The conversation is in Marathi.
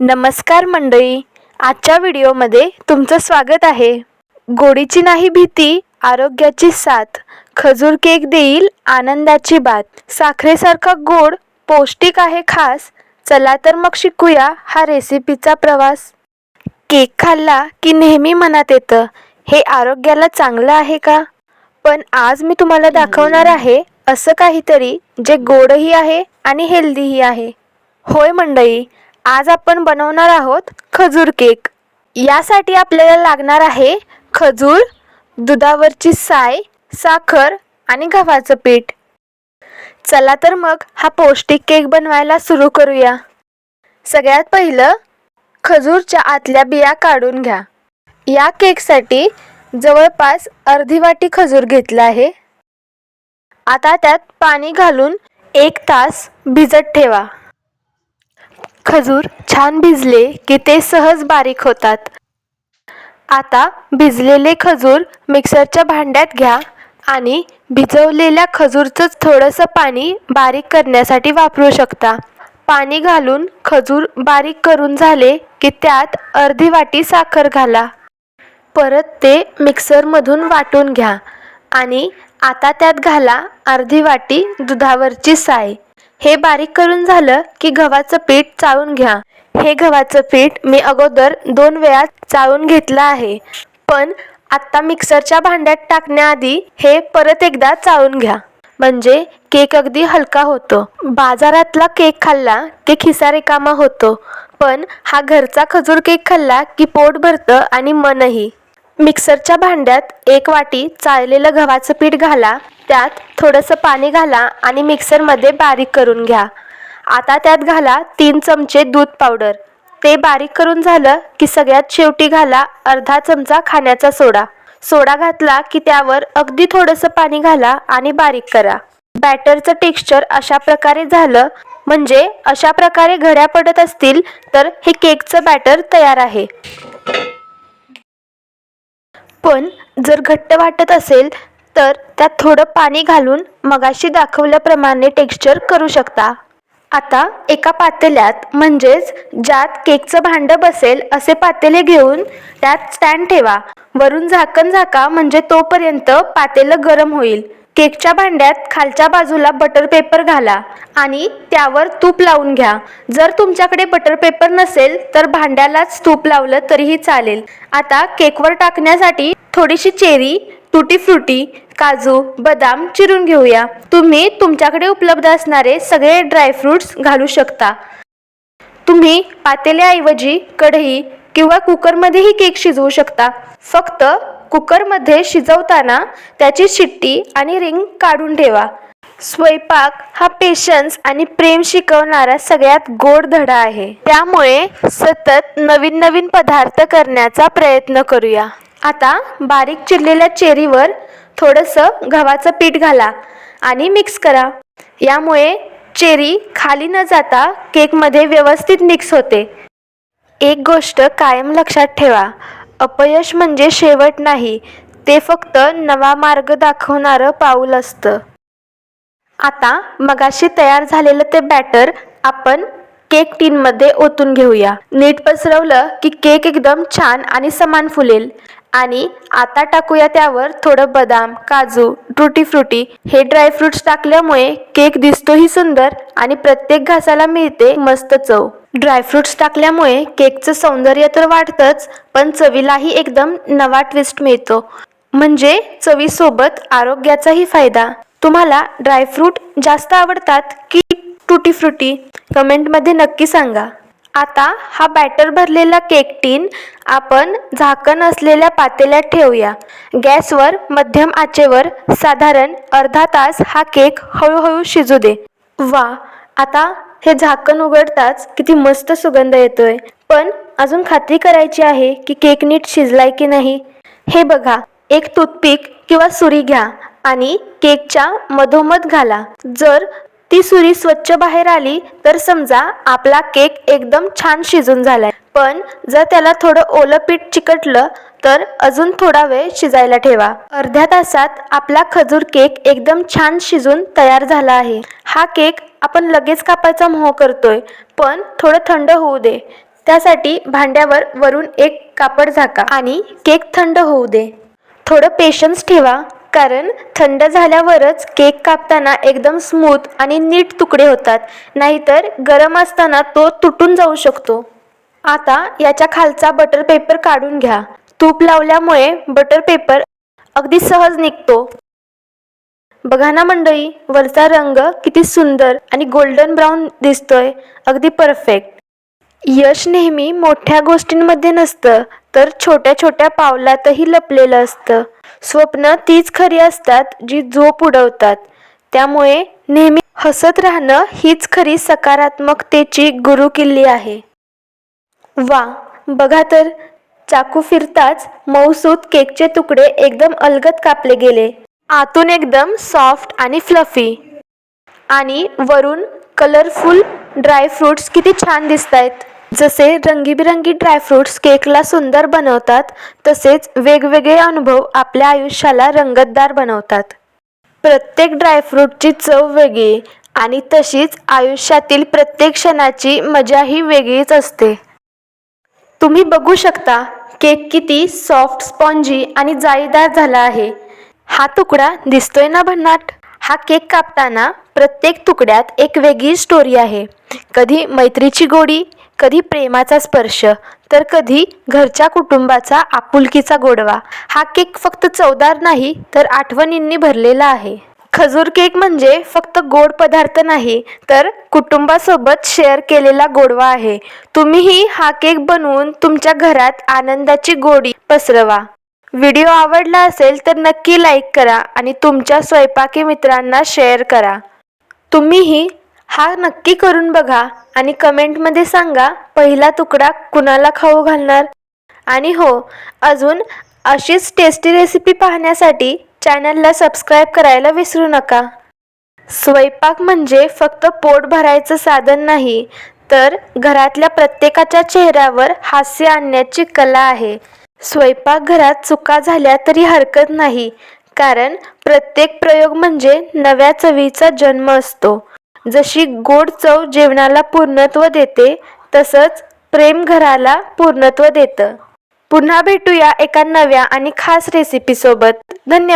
नमस्कार मंडळी. आजच्या व्हिडिओमध्ये तुमचं स्वागत आहे. गोडीची नाही भीती आरोग्याची साथ. खजूर केक देईल आनंदाची बात. साखरेसारखा गोड पौष्टिक आहे खास. चला तर मग शिकूया हा रेसिपीचा प्रवास. केक खाल्ला की नेहमी मनात येतं हे आरोग्याला चांगलं आहे का? पण आज मी तुम्हाला दाखवणार आहे असं काहीतरी जे गोडही आहे आणि हेल्दीही आहे. होय मंडळी आज आपण बनवणार आहोत खजूर केक. यासाठी आपल्याला लागणार आहे खजूर दुधावरची साय साखर आणि गव्हाचं पीठ. चला तर मग हा पौष्टिक केक बनवायला सुरू करूया. सगळ्यात पहिलं खजूरच्या आतल्या बिया काढून घ्या. या केकसाठी जवळपास अर्धी वाटी खजूर घेतला आहे. आता त्यात पाणी घालून एक तास भिजत ठेवा. खजूर छान भिजले की ते सहज बारीक होतात. आता भिजलेले खजूर मिक्सरच्या भांड्यात घ्या आणि भिजवलेल्या खजूरचंच थोडंसं पाणी बारीक करण्यासाठी वापरू शकता. पाणी घालून खजूर बारीक करून झाले की त्यात अर्धी वाटी साखर घाला. परत ते मिक्सरमधून वाटून घ्या आणि आता त्यात घाला अर्धी वाटी दुधावरची साय. हे बारीक करून झालं की गव्हाचं पीठ चाळून घ्या. हे गव्हाचं पीठ मी अगोदर दोन वेळा चाळून घेतलं आहे. पण आत्ता मिक्सरच्या भांड्यात टाकण्याआधी हे परत एकदा चाळून घ्या. म्हणजे केक अगदी हलका होतो. बाजारातला केक खाल्ला की खिसा रिकामा होतो. पण हा घरचा खजूर केक खाल्ला की पोट भरतं आणि मनही. मिक्सरच्या भांड्यात एक वाटी चाळलेलं गव्हाचं पीठ घाला त्यात थोडंसं पाणी घाला आणि मिक्सरमध्ये बारीक करून घ्या. आता त्यात घाला तीन चमचे दूध पावडर. ते बारीक करून झालं की सगळ्यात शेवटी घाला अर्धा चमचा खाण्याचा सोडा. सोडा घातला की त्यावर अगदी थोडंसं पाणी घाला आणि बारीक करा. बॅटरचं टेक्स्चर अशा प्रकारे झालं म्हणजे अशा प्रकारे घड्या पडत असतील तर हे केकचं बॅटर तयार आहे. पण जर घट्ट वाटत असेल तर त्यात थोडं पाणी घालून मगाशी दाखवल्याप्रमाणे टेक्स्चर करू शकता. आता एका पातेल्यात म्हणजेच ज्यात केकचं भांडं बसेल असे पातेले घेऊन त्यात स्टँड ठेवा. वरून झाकण झाका म्हणजे तोपर्यंत पातेलं गरम होईल. केकच्या भांड्यात खालच्या बाजूला बटर पेपर घाला आणि त्यावर तूप लावून घ्या. जर तुमच्याकडे बटर पेपर नसेल तर भांड्यालाच तूप लावलं तरीही चालेल. आता केकवर टाकण्यासाठी थोडीशी चेरी तुटी फ्रुटी काजू बदाम चिरून घेऊया. तुम्ही तुमच्याकडे उपलब्ध असणारे सगळे ड्रायफ्रुट्स घालू शकता. तुम्ही पातेल्याऐवजी कढई किंवा कुकरमध्येही केक शिजवू शकता. फक्त कुकरमध्ये शिजवताना त्याची शिट्टी आणि रिंग काढून ठेवा. स्वयंपाक हा पेशन्स आणि प्रेम शिकवणारा सगळ्यात गोड धडा आहे. त्यामुळे सतत नवीन नवीन पदार्थ करण्याचा प्रयत्न करूया. आता बारीक चिरलेल्या चेरीवर थोडंसं गव्हाचं पीठ घाला आणि मिक्स करा. यामुळे चेरी खाली न जाता केकमध्ये व्यवस्थित मिक्स होते. एक गोष्ट कायम लक्षात ठेवा. अपयश म्हणजे शेवट नाही ते फक्त नवा मार्ग दाखवणारं पाऊल असतं. आता मगाशी तयार झालेलं ते बॅटर आपण केक टीनमध्ये ओतून घेऊया. नीट पसरवलं की केक एकदम छान आणि समान फुलेल. आणि आता टाकूया त्यावर थोडं बदाम काजू ट्रुटी फ्रुटी हे ड्रायफ्रुट्स टाकल्यामुळे केक दिसतोही सुंदर आणि प्रत्येक घासाला मिळते मस्त चव. ड्रायफ्रुट्स टाकल्यामुळे केकचं सौंदर्य तर वाढतंच पण चवीलाही एकदम नवा ट्विस्ट मिळतो. म्हणजे चवीसोबत आरोग्याचाही फायदा. तुम्हाला ड्रायफ्रूट जास्त आवडतात की टुटी फ्रुटी? कमेंटमध्ये नक्की सांगा. आता हा बॅटर भरलेला केक टीन आपण झाकण असलेल्या पातेल्यात ठेवूया. गॅसवर मध्यम आचेवर साधारण अर्धा तास हा केक हळूहळू शिजू दे. वा आता हे झाकण उघडताच किती मस्त सुगंध येतोय. पण अजून खात्री करायची आहे की केक नीट शिजलाय की नाही. हे बघा एक टूथपिक किंवा सुरी घ्या आणि केकच्या मधोमध घाला. जर ती सुरी स्वच्छ बाहेर आली तर समजा आपला केक एकदम छान शिजून झालाय. पण जर त्याला थोडं ओलं पीठ चिकटलं तर अजून थोडा वेळ शिजायला ठेवा. अर्ध्या तासात आपला खजूर केक एकदम छान शिजून तयार झाला आहे. हा केक आपण लगेच कापायचा मोह करतोय पण थोडं थंड होऊ दे. त्यासाठी भांड्यावर वरून एक कापड झाका आणि केक थंड होऊ दे. थोडं पेशन्स ठेवा कारण थंड झाल्यावरच केक कापताना एकदम स्मूथ आणि नीट तुकडे होतात नाहीतर गरम असताना तो तुटून जाऊ शकतो. आता याच्या खालचा बटर पेपर काढून घ्या. तूप लावल्यामुळे बटर पेपर अगदी सहज निघतो. बघा ना मंडळी वरचा रंग किती सुंदर आणि गोल्डन ब्राऊन दिसतोय. अगदी परफेक्ट यश नेहमी मोठ्या गोष्टींमध्ये नसतं तर छोट्या छोट्या पावलातही लपलेलं असतं. स्वप्न तीच खरी असतात जी झोप उडवतात. त्यामुळे नेहमी हसत राहणं हीच खरी सकारात्मकतेची गुरुकिल्ली आहे. वा बघा तर चाकू फिरताच मऊसूत केकचे तुकडे एकदम अलगत कापले गेले. आतून एकदम सॉफ्ट आणि फ्लफी आणि वरून कलरफुल ड्रायफ्रूट्स किती छान दिसत आहेत जसे रंगीबिरंगी ड्रायफ्रूट्स केकला सुंदर बनवतात तसेच वेगवेगळे अनुभव आपल्या आयुष्याला रंगतदार बनवतात. प्रत्येक ड्रायफ्रूटची चव वेगळी आणि तशीच आयुष्यातील प्रत्येक क्षणाची मजाही वेगळीच असते. तुम्ही बघू शकता केक किती सॉफ्ट स्पॉन्जी आणि जाळीदार झाला आहे. हा तुकडा दिसतोय ना भन्नाट? हा केक कापताना प्रत्येक तुकड्यात एक वेगळी स्टोरी आहे. कधी मैत्रीची गोडी कधी प्रेमाचा स्पर्श तर कधी घरच्या कुटुंबाचा आपुलकीचा गोडवा. हा केक फक्त चवदार नाही तर आठवणींनी भरलेला आहे. खजूर केक म्हणजे फक्त गोड पदार्थ नाही तर कुटुंबासोबत शेअर केलेला गोडवा आहे. तुम्हीही हा केक बनवून तुमच्या घरात आनंदाची गोडी पसरवा. व्हिडिओ आवडला असेल तर नक्की लाईक करा आणि तुमच्या स्वयंपाकी मित्रांना शेअर करा. तुम्हीही हा नक्की करून बघा आणि कमेंटमध्ये सांगा पहिला तुकडा कुणाला खाऊ घालणार? आणि हो अजून अशीच टेस्टी रेसिपी पाहण्यासाठी चॅनलला सबस्क्राईब करायला विसरू नका. स्वयंपाक म्हणजे फक्त पोट भरायचं साधन नाही तर घरातल्या प्रत्येकाच्या चेहऱ्यावर हास्य आणण्याची कला आहे. स्वयंपाकघरात चुका झाल्या तरी हरकत नाही. कारण प्रत्येक प्रयोग म्हणजे नव्या चवीचा जन्म असतो. जशी गोड चव जेवणाला पूर्णत्व देते तसंच प्रेम घराला पूर्णत्व देतं. पुन्हा भेटूया एका नव्या आणि खास रेसिपीसोबत धन्यवाद.